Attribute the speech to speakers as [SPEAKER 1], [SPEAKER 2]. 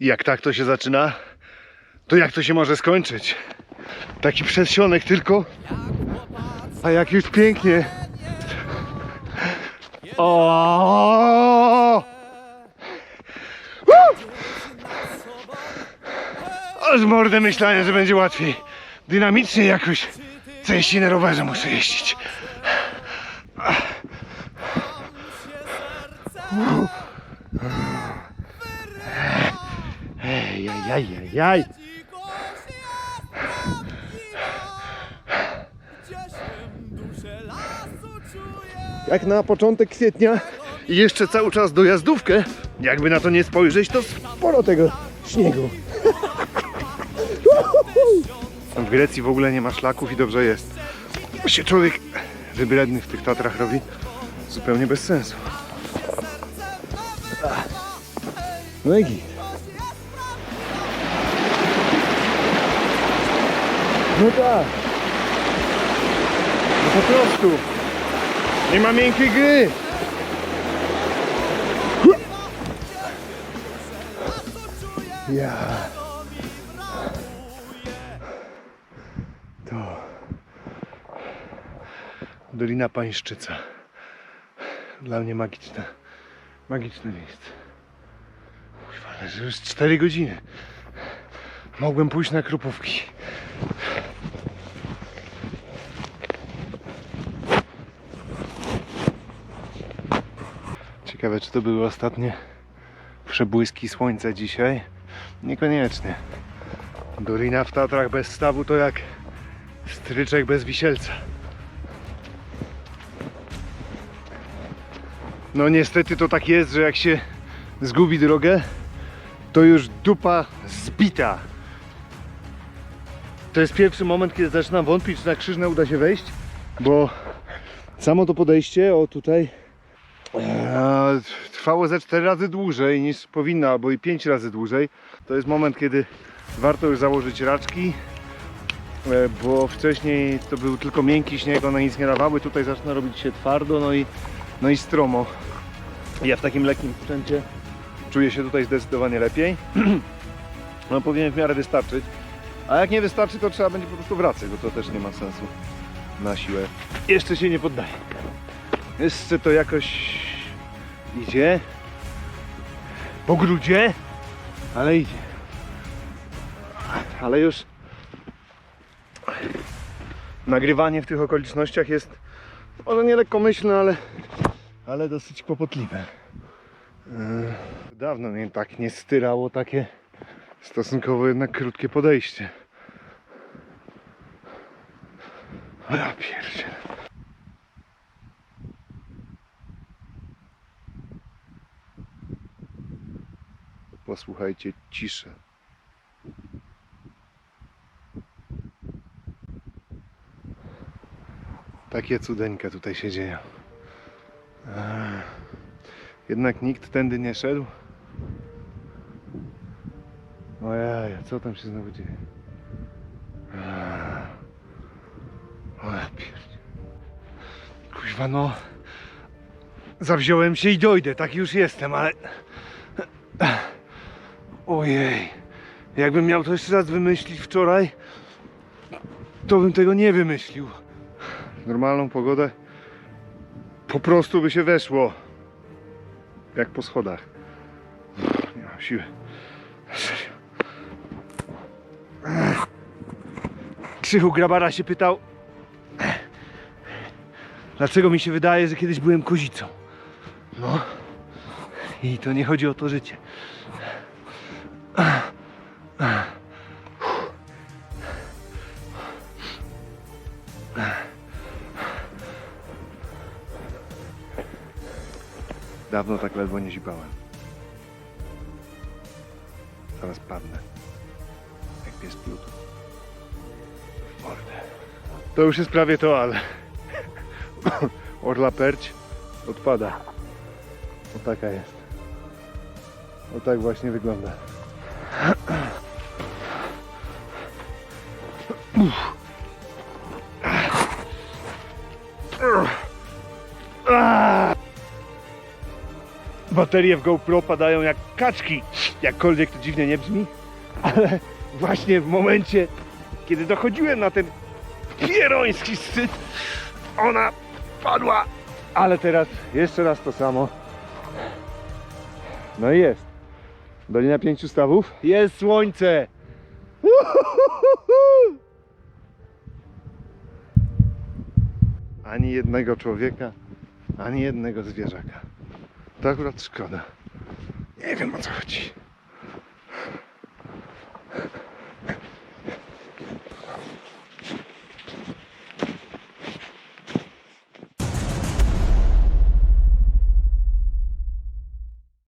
[SPEAKER 1] Jak tak to się zaczyna, to jak to się może skończyć? Taki przedsionek tylko, a jak już pięknie. O! Z mordę myślałem, że będzie łatwiej. Dynamicznie jakoś częściej na rowerze muszę jeździć. Ej, jaj, jaj, jaj, jaj. Jak na początek kwietnia i jeszcze cały czas dojazdówkę, jakby na to nie spojrzeć, to sporo tego śniegu. W Grecji w ogóle nie ma szlaków i dobrze jest. Bo się człowiek wybredny w tych Tatrach robi zupełnie bez sensu. No i. No tak. No po prostu. Nie ma miękkiej gry. Ja. To. Dolina Pańszczyca. Dla mnie magiczne. Magiczne miejsce. Kurwa, ale już 4 godziny. Mogłem pójść na krupówki. Ciekawe, czy to były ostatnie przebłyski słońca dzisiaj? Niekoniecznie. Dolina w Tatrach bez stawu to jak stryczek bez wisielca. No niestety to tak jest, że jak się zgubi drogę, to już dupa zbita. To jest pierwszy moment, kiedy zaczynam wątpić, czy na krzyżne uda się wejść, bo samo to podejście, o tutaj, trwało ze 4 razy dłużej niż powinno, albo i 5 razy dłużej. To jest moment, kiedy warto już założyć raczki, e, bo wcześniej to był tylko miękki śnieg, one nic nie dawały, tutaj zaczyna robić się twardo, no i, no i stromo. Ja w takim lekkim sprzęcie czuję się tutaj zdecydowanie lepiej. No powinien w miarę wystarczyć. A jak nie wystarczy, to trzeba będzie po prostu wracać, bo to też nie ma sensu na siłę. Jeszcze się nie poddaję. Jeszcze to jakoś idzie. Po grudzie, ale idzie. Ale już nagrywanie w tych okolicznościach jest może nie lekkomyślne, ale, ale dosyć kłopotliwe. Yy, Dawno mnie tak nie styrało takie stosunkowo jednak krótkie podejście. Ja pierdzie. Posłuchajcie ciszę. Takie cudeńka tutaj się dzieją. Ech. Jednak nikt tędy nie szedł. Ojej, co tam się znowu dzieje? Ech. O ja pierdzie. Kuźwa no. Zawziąłem się i dojdę, taki już jestem, ale... Ojej. Jakbym miał to jeszcze raz wymyślić wczoraj, to bym tego nie wymyślił. W normalną pogodę po prostu by się weszło. Jak po schodach. Nie mam siły. Serio. Krzychu Grabara się pytał, dlaczego mi się wydaje, że kiedyś byłem kozicą. No. I to nie chodzi o to życie. Dawno tak ledwo nie zipałem. Zaraz padnę. Jak pies. W mordę. To już jest prawie to, ale... Orla perć odpada. O taka jest. O tak właśnie wygląda. Baterie w GoPro padają jak kaczki. Jakkolwiek to dziwnie nie brzmi, ale właśnie w momencie, kiedy dochodziłem na ten pieroński szczyt, ona padła. Ale teraz jeszcze raz to samo. No i jest. Dolina Pięciu Stawów. Jest słońce. Uhuhuhu. Ani jednego człowieka, ani jednego zwierzaka. To akurat szkoda. Nie wiem o co chodzi.